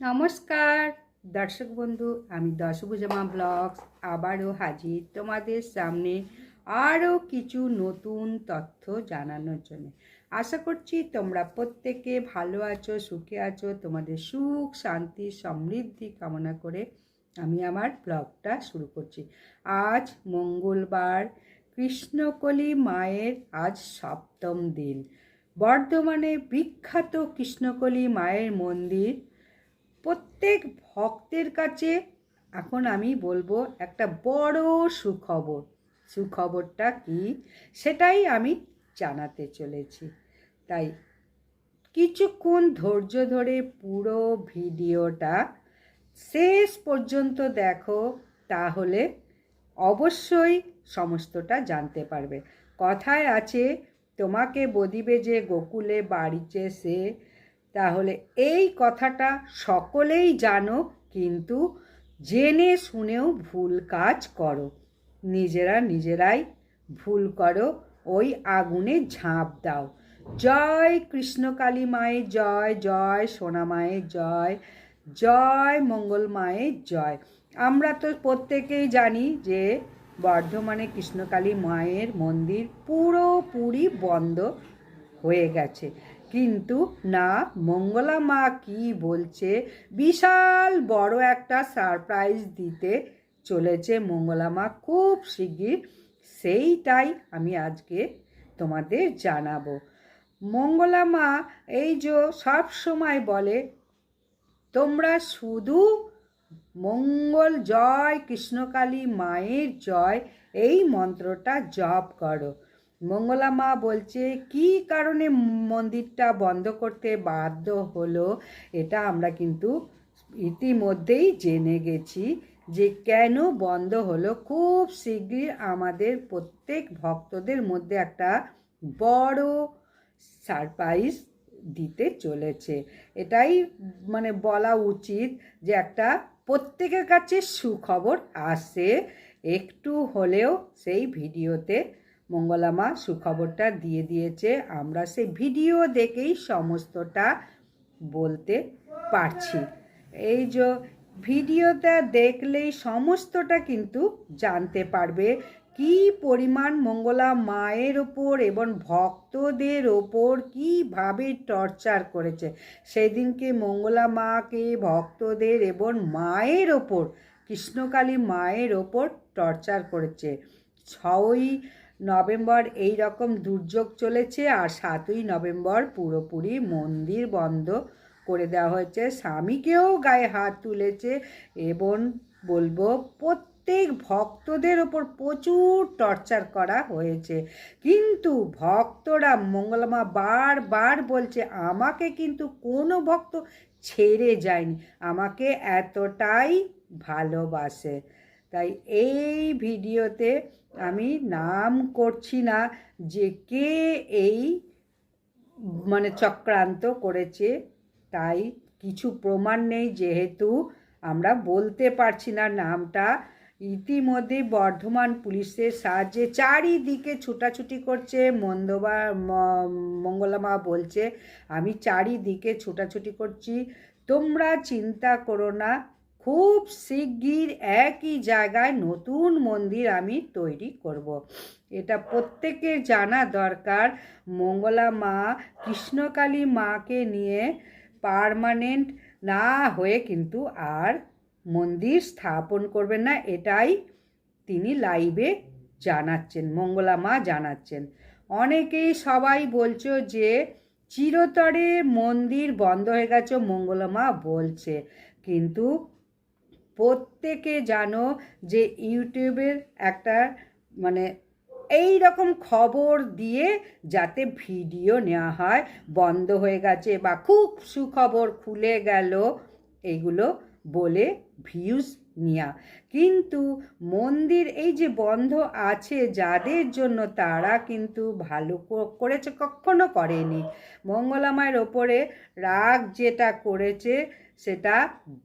নমস্কার। দর্শক বন্ধু, আমি দশভুজমা ব্লগস আবারও হাজির তোমাদের সামনে আরও কিছু নতুন তথ্য জানানোর জন্য। আশা করছি তোমরা প্রত্যেকে ভালো আছো, সুখে আছো, তোমাদের সুখ, শান্তি, সমৃদ্ধি কামনা করে আমি আমার ব্লগটা শুরু করছি। আজ মঙ্গলবার, কৃষ্ণকলি মায়ের আজ সপ্তম দিন। বর্ধমানে বিখ্যাত কৃষ্ণকলি মায়ের মন্দির প্রত্যেক ভক্তের কাছে এখন আমি বলব একটা বড় সুখবর। সুখবরটা কি? সেটাই আমি জানাতে চলেছি। তাই কিছুক্ষণ ধৈর্য ধরে পুরো ভিডিওটা শেষ পর্যন্ত দেখো, তাহলে অবশ্যই সমস্তটা জানতে পারবে। কথায় আছে, তোমাকে বদিবে যে গোকুলে বাড়িছে সে তাহলে এই কথাটা সকলেই জানো, কিন্তু জেনে শুনেও ভুল কাজ করো। নিজেরা নিজেরাই ভুল করো, ওই আগুনে ঝাঁপ দাও। জয় কৃষ্ণকালী মায়ের জয় জয় সোনা মায়ের জয় জয় মঙ্গল মায়ের জয়। আমরা তো প্রত্যেকেই জানি যে বর্ধমানে কৃষ্ণকালী মায়ের মন্দির পুরোপুরি বন্ধ হয়ে গেছে। কিন্তু না, মঙ্গলা মা কি বলছে? বিশাল বড় একটা সারপ্রাইজ দিতে চলেছে মঙ্গলা মা খুব শিগগির। সেইটাই আমি আজকে তোমাদের জানাব। মঙ্গলা মা এই যে সব সময় বলে, তোমরা শুধু মঙ্গল জয়, কৃষ্ণকালী মায়ের জয়, এই মন্ত্রটা জপ করো। মঙ্গলা মা বলছে, কি কারণে মন্দিরটা বন্ধ করতে বাধ্য হলো? এটা আমরা কিন্তু ইতিমধ্যেই জেনে গেছি যে কেন বন্ধ হলো। খুব শীঘ্রই আমাদের প্রত্যেক ভক্তদের মধ্যে একটা বড় সারপ্রাইজ দিতে চলেছে। এটাই মানে বলা উচিত যে একটা প্রত্যেকের কাছে সুখবর আসে। একটু হলেও সেই ভিডিওতে মঙ্গলামা সুখবরটা দিয়ে দিয়েছে। আমরা সেই ভিডিও দেখেই সমস্তটা বলতে পারছি। এই যে ভিডিওটা দেখলেই সমস্তটা কিন্তু জানতে পারবে কি পরিমাণ মঙ্গলা মায়ের ওপর এবং ভক্তদের ওপর কীভাবে টর্চার করেছে। সেদিনকে মঙ্গলা মাকে, ভক্তদের এবং মায়ের ওপর, কৃষ্ণকালী মায়ের ওপর টর্চার করেছে। ছয়ই নভেম্বর এই রকম দুর্যোগ চলেছে আর সাতই নভেম্বর পুরোপুরি মন্দির বন্ধ করে দেওয়া হয়েছে। স্বামীকেও গায়ে হাত তুলেছে এবং বলব প্রত্যেক ভক্তদের ওপর প্রচুর টর্চার করা হয়েছে। কিন্তু ভক্তরা মঙ্গলমা বারবার বলছে, আমাকে কিন্তু কোনো ভক্ত ছেড়ে যায়নি। আমাকে এতটাই ভালোবাসে। তাই এই ভিডিওতে আমি নাম করছি না যে কে এই মানে চক্রান্ত করেছে, তাই কিছু প্রমাণ নেই যেহেতু আমরা বলতে পারছি না নামটা। ইতিমধ্যে বর্ধমান পুলিশের সাহায্যে চারিদিকে ছুটাছুটি করছে, মন্দবা মঙ্গলামা বলছে, আমি চারিদিকে ছুটাছুটি করছি, তোমরা চিন্তা করো না খুব শিগগির একই জায়গায় নতুন মন্দির আমি তৈরি করব। এটা প্রত্যেকের জানা দরকার। মঙ্গলা মা, কৃষ্ণকালী মাকে নিয়ে পারমানেন্ট না হয়ে কিন্তু আর মন্দির স্থাপন করবেন না, এটাই তিনি লাইভে জানাচ্ছেন, মঙ্গলা মা জানাচ্ছেন। অনেকেই সবাই বলছো যে চিরতরে মন্দির বন্ধ হয়ে গেছে, মঙ্গলা মা বলছে। কিন্তু প্রত্যেকে জানো যে ইউটিউবের একটা মানে এই রকম খবর দিয়ে যাতে ভিডিও নেওয়া হয়, বন্ধ হয়ে গেছে বা খুব সুখবর খুলে গেল, এগুলো বলে ভিউজ নেওয়া। কিন্তু মন্দির এই যে বন্ধ আছে যাদের জন্য তারা কিন্তু ভালো করেছে, কখনো করেনি। মঙ্গলামায়ের ওপরে রাগ যেটা করেছে সেটা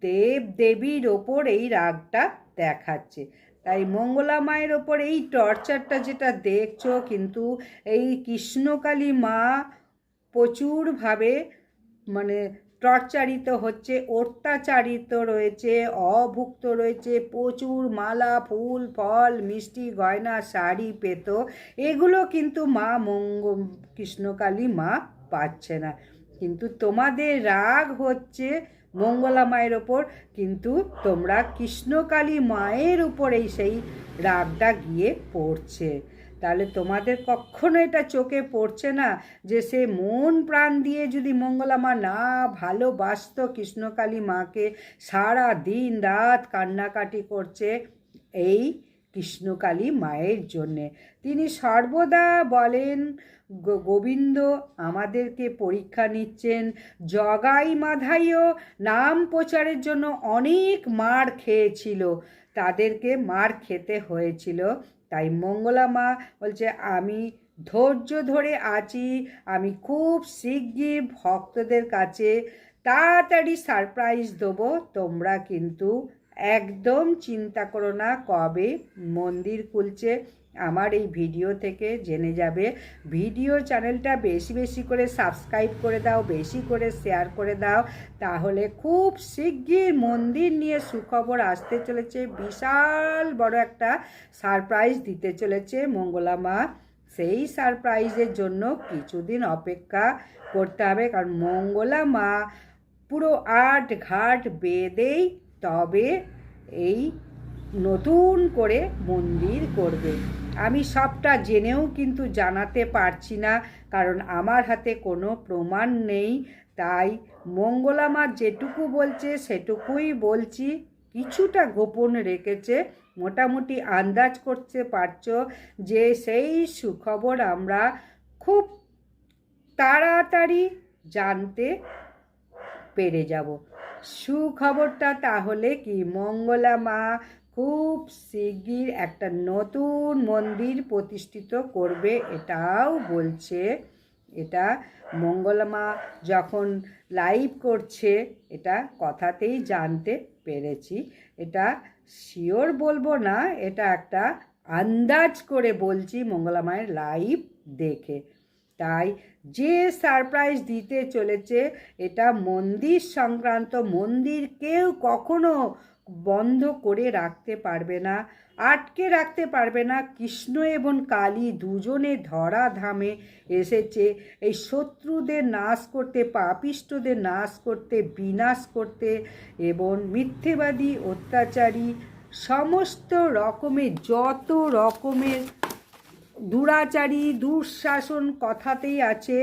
দেব দেবীর ওপর এই রাগটা দেখাচ্ছে। তাই মঙ্গলা মায়ের ওপর এই টর্চারটা যেটা দেখছ, কিন্তু এই কৃষ্ণকালী মা প্রচুরভাবে মানে টর্চারিত হচ্ছে, অত্যাচারিত রয়েছে, অভুক্ত রয়েছে, প্রচুর মালা, ফুল, ফল, মিষ্টি, গয়না, শাড়ি, পেত, এগুলো কিন্তু মা মঙ্গ, কৃষ্ণকালী মা পাচ্ছে না। কিন্তু তোমাদের রাগ হচ্ছে মঙ্গলা মায়ের ওপর, কিন্তু তোমরা কৃষ্ণকালী মায়ের উপরেই সেই রাগটা গিয়ে পড়ছে। তাহলে তোমাদের কখনো এটা চোখে পড়ছে না যে সে মন প্রাণ দিয়ে যদি মঙ্গলা মা না ভালোবাসত কৃষ্ণকালী মাকে সারা দিন রাত কান্নাকাটি করছে, এই কৃষ্ণকালী মায়ের জন্যে। তিনি সর্বদা বলেন গোবিন্দ, আমাদেরকে পরীক্ষা নিচ্ছেন। জগাই মাধাইও নাম প্রচারের জন্য অনেক মার খেয়েছিল। তাদেরকে মার খেতে হয়েছিল। তাই মঙ্গলা মা বলছে, আমি ধৈর্য ধরে আছি। আমি খুব শিগগির ভক্তদের কাছে তাড়াতাড়ি সারপ্রাইজ দেবো। তোমরা কিন্তু একদম চিন্তা করো না কবে মন্দির খুলছে। আমার এই ভিডিও থেকে জেনে যাবে। ভিডিও চ্যানেলটা বেশি বেশি করে সাবস্ক্রাইব করে দাও, বেশি করে শেয়ার করে দাও। তাহলে খুব শিগগির মন্দির নিয়ে সুখবর আসতে চলেছে। বিশাল বড় একটা সারপ্রাইজ দিতে চলেছে মঙ্গলা মা। সেই সারপ্রাইজের জন্য কিছুদিন অপেক্ষা করতে হবে। কারণ মঙ্গলা মা পুরো আট ঘাট বেঁধেই তবে এই নতুন করে মন্দির করবে। আমি সবটা জেনেও কিন্তু জানাতে পারছি না, কারণ আমার হাতে কোনো প্রমাণ নেই। তাই মঙ্গলামা যেটুকু বলছে, সেটুকুই বলছি। কিছুটা গোপন রেখেছে, মোটামুটি আন্দাজ করতে পারছ যে সেই সুখবর আমরা খুব তাড়াতাড়ি জানতে পেরে যাব। সুখবরটা তাহলে কি? মঙ্গলা মা খুব শিগগির একটা নতুন মন্দির প্রতিষ্ঠিত করবে এটাও বলছে। এটা মঙ্গলা মা যখন লাইভ করছে, এটা কথাতেই জানতে পেরেছি। এটা শিওর বলব না, এটা একটা আন্দাজ করে বলছি মঙ্গলা মায়ের লাইভ দেখে। তাই যে সারপ্রাইজ দিতে চলেছে, এটা মন্দির সংক্রান্ত মন্দির কেউ কখনো বন্ধ করে রাখতে পারবে না, আটকে রাখতে পারবে না। কৃষ্ণ এবং কালী দুজনে ধরা ধামে এসেছে। এই শত্রুদের নাশ করতে পাপিষ্টদের নাশ করতে, বিনাশ করতে এবং মিথ্যেবাদী, অত্যাচারী, সমস্ত রকমের, যত রকমের দুরাচারী, দুঃশাসন কথাতেই আছে,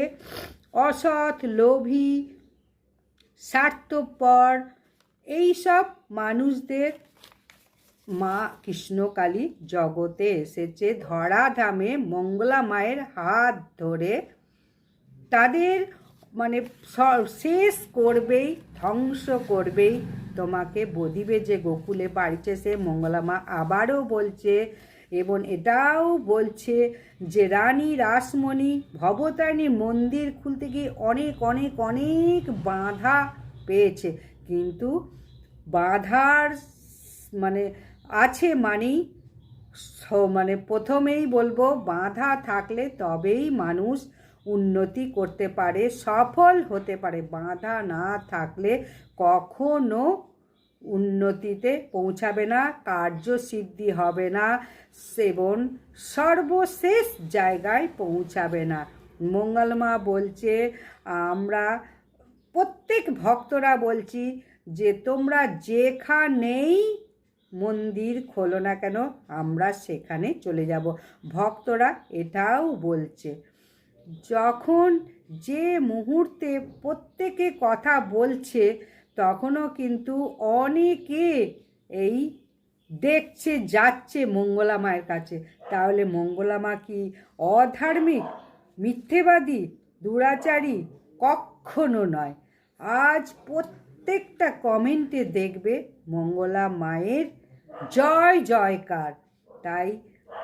অসৎ, লোভী, স্বার্থপর, এইসব মানুষদের মা কৃষ্ণকালী জগতে এসেছে ধরাধামে মঙ্গলা মায়ের হাত ধরে। তাদের মানে শেষ করবেই, ধ্বংস করবেই। তোমাকে বদিবে যে গোকুলে বাড়িছে সে মঙ্গলা মা। আবারও বলছে এবং এটাও বলছে যে রানী রাসমণি ভবতারিণী মন্দির খুলতে গিয়ে অনেক অনেক অনেক বাধা পেয়েছে। কিন্তু বাধার মানে আছে মানেই মানে প্রথমেই বলব বাধা থাকলে তবেই মানুষ উন্নতি করতে পারে, সফল হতে পারে। বাধা না থাকলে কখনো উন্নতিতে পৌঁছাবে না, কার্যসিদ্ধি হবে না, সেবন সর্বশেষ জায়গায় পৌঁছাবে না। মঙ্গলমা বলছে, আমরা প্রত্যেক ভক্তরা বলছি যে তোমরা যেখানেই মন্দির খোলো না কেন, আমরা সেখানে চলে যাব। ভক্তরা এটাও বলছে। যখন যে মুহূর্তে প্রত্যেকে কথা বলছে তখনও কিন্তু অনেকে এই দেখছে, যাচ্ছে মঙ্গলা মায়ের কাছে। তাহলে মঙ্গলা মা কি অধার্মিক, মিথ্যেবাদী, দুরাচারী? কখনো নয়। আজ প্রত্যেকটা কমেন্টে দেখবে মঙ্গলা মায়ের জয়, জয়কার। তাই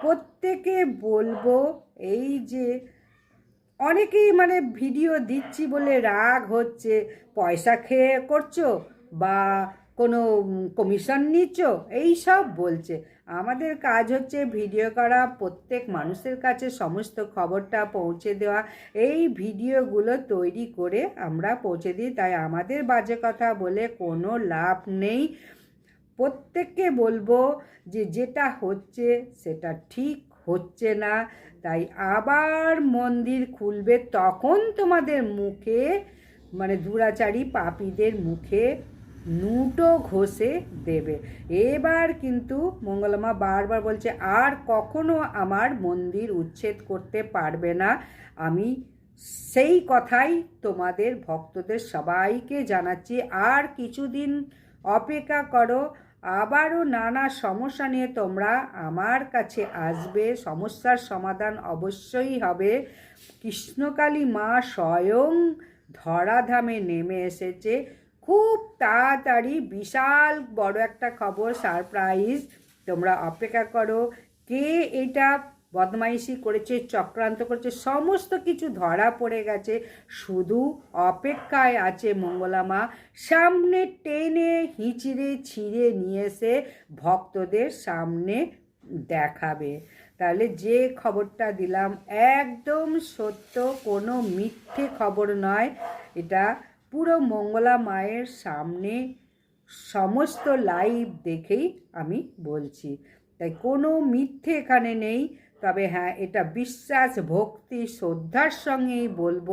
প্রত্যেকে বলব, এই যে অনেকেই মানে ভিডিও দিচ্ছি বলে রাগ হচ্ছে, পয়সা খেয়ে করছ বা কোনো কমিশন নিচ্ছ, এই সব বলছে। আমাদের কাজ হচ্ছে ভিডিও করা, প্রত্যেক মানুষের কাছে সমস্ত খবরটা পৌঁছে দেওয়া। এই ভিডিওগুলো তৈরি করে আমরা পৌঁছে দিই, তাই আমাদের বাজে কথা বলে কোনো লাভ নেই। প্রত্যেককে বলব যে যেটা হচ্ছে সেটা ঠিক হচ্ছে না। তাই আবার মন্দির খুলবে তখন তোমাদের মুখে মানে দুরাচারী পাপীদের মুখে নুটো ঘষে দেবে। এবার কিন্তু মঙ্গলমা বারবার বলছে, আর কখনো আমার মন্দির উচ্ছেদ করতে পারবে না। আমি সেই কথাই তোমাদের ভক্তদের সবাইকে জানাচ্ছি। আর কিছুদিন অপেক্ষা করো আবারও নানা সমস্যা নিয়ে তোমরা আমার কাছে আসবে। সমস্যার সমাধান অবশ্যই হবে। কৃষ্ণকালী মা স্বয়ং ধরাধামে নেমে এসেছে। খুব তাড়াতাড়ি বিশাল বড় একটা খবর, সারপ্রাইজ। তোমরা অপেক্ষা করো, কে এটা বদমাইশি করেছে, চক্রান্ত করেছে, সমস্ত কিছু ধরা পড়ে গেছে। শুধু অপেক্ষায় আছে মঙ্গলামা সামনে টেনে হিঁচড়ে ছিঁড়ে নিয়ে এসে ভক্তদের সামনে দেখাবে। তাহলে যে খবরটা দিলাম, একদম সত্য, কোনো মিথ্যে খবর নয়। এটা পুরো মঙ্গলা মায়ের সামনে সমস্ত লাইভ দেখেই আমি বলছি। তাই কোনো মিথ্যে এখানে নেই। তবে হ্যাঁ এটা বিশ্বাস, ভক্তি, শ্রদ্ধার সঙ্গেই বলব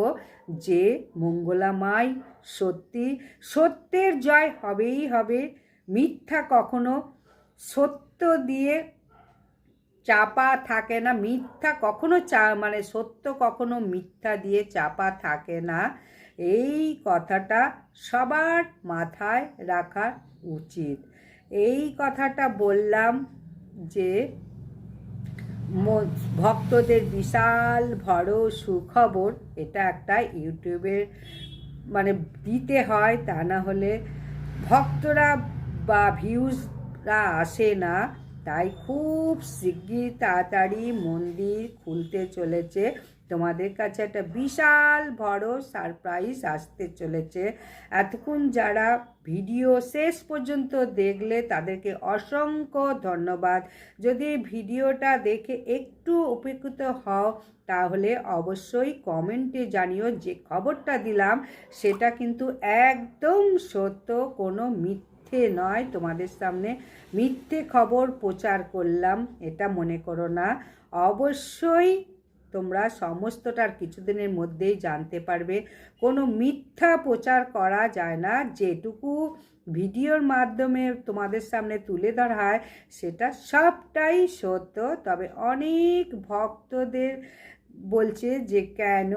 যে মঙ্গলা মাই সত্যি, সত্যের জয় হবেই হবে। মিথ্যা কখনো সত্য দিয়ে চাপা থাকে না। মিথ্যা কখনো চা মানে সত্য কখনো মিথ্যা দিয়ে চাপা থাকে না। এই কথাটা সবার মাথায় রাখা উচিত। এই কথাটা বললাম যে ভক্তদের বিশাল বড় সুখবর, এটা একটা ইউটিউবের মানে দিতে হয়, তা না হলে ভক্তরা বা ভিউজরা আসে না, তাই খুব শিগগির তাড়াতাড়ি মন্দির খুলতে চলেছে। তোমাদের কাছে একটা বিশাল বড় সারপ্রাইজ আসতে চলেছে। এতক্ষণ যারা ভিডিও শেষ পর্যন্ত দেখলে তাদেরকে অসংখ্য ধন্যবাদ। যদি ভিডিওটা দেখে একটু উপকৃত হও, তাহলে অবশ্যই কমেন্টে জানিও যে খবরটা দিলাম। সেটা কিন্তু একদম সত্য, কোনো মিথ্যে নয়। তোমাদের সামনে মিথ্যে খবর প্রচার করলাম, এটা মনে করো না। অবশ্যই তোমরা সমস্তটার কিছুদিনের মধ্যেই জানতে পারবে। কোনো মিথ্যা প্রচার করা যায় না। যেটুকু ভিডিওর মাধ্যমে তোমাদের সামনে তুলে ধরা হয়, সেটা সবটাই সত্য। তবে অনেক ভক্তদের বলছে যে, কেন?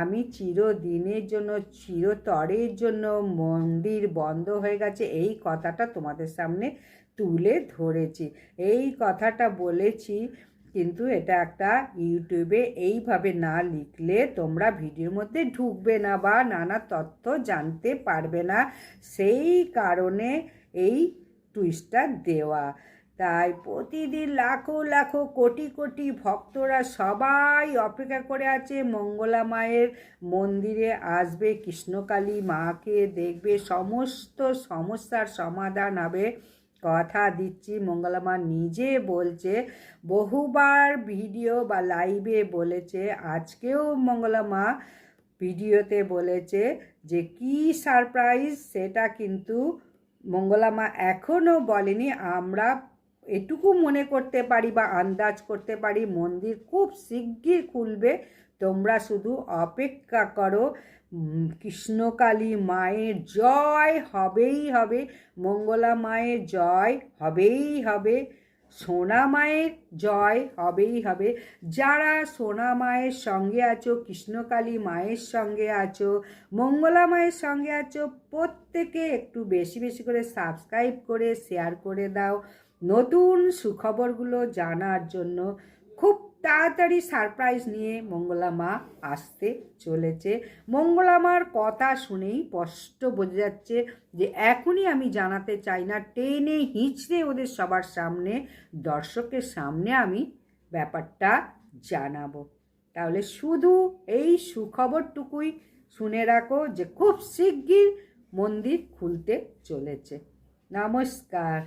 আমি চিরদিনের জন্য, চিরতরের জন্য মন্দির বন্ধ হয়ে গেছে। এই কথাটা তোমাদের সামনে তুলে ধরেছি। এই কথাটা বলেছি কিন্তু এটা একটা ইউটিউবে এইভাবে না লিখলে তোমরা ভিডিওর মধ্যে ঢুকবে না বা নানা তথ্য জানতে পারবে না। সেই কারণে এই টুইস্টটা দেওয়া। তাই প্রতিদিন লাখো লাখো, কোটি কোটি ভক্তরা সবাই অপেক্ষা করে আছে, মঙ্গলা মায়ের মন্দিরে আসবে, কৃষ্ণকালী মাকে দেখবে, সমস্ত সমস্যার সমাধান হবে। কথা দিচ্ছি। মঙ্গলামা নিজে বলছে, বহুবার ভিডিও বা লাইভে বলেছে, আজকেও মঙ্গলামা ভিডিওতে বলেছে যে, কি সারপ্রাইজ? সেটা কিন্তু মঙ্গলামা এখনও বলেনি। আমরা এটুকু মনে করতে পারি বা আন্দাজ করতে পারি, মন্দির খুব শিগগির খুলবে। তোমরা শুধু অপেক্ষা করো কৃষ্ণকালী মায়ের জয় হবেই হবে, মঙ্গলা মায়ের জয় হবেই হবে, সোনা মায়ের জয় হবেই হবে। যারা সোনা মায়ের সঙ্গে আছো, কৃষ্ণকালী মায়ের সঙ্গে আছো, মঙ্গলা মায়ের সঙ্গে আছো, প্রত্যেকে একটু বেশি বেশি করে সাবস্ক্রাইব করে, শেয়ার করে দাও নতুন সুখবরগুলো জানার জন্য। খুব তাড়াতাড়ি সারপ্রাইজ নিয়ে মঙ্গলা মা আসতে চলেছে। মঙ্গলা মার কথা শুনেই স্পষ্ট বোঝা যাচ্ছে যে এখনই আমি জানাতে চাই না, টেনে হিঁচড়ে ওদের সবার সামনে, দর্শকের সামনে আমি ব্যাপারটা জানাব। তাহলে শুধু এই সুখবরটুকুই শুনে রাখো যে খুব শিগগির মন্দির খুলতে চলেছে। নমস্কার।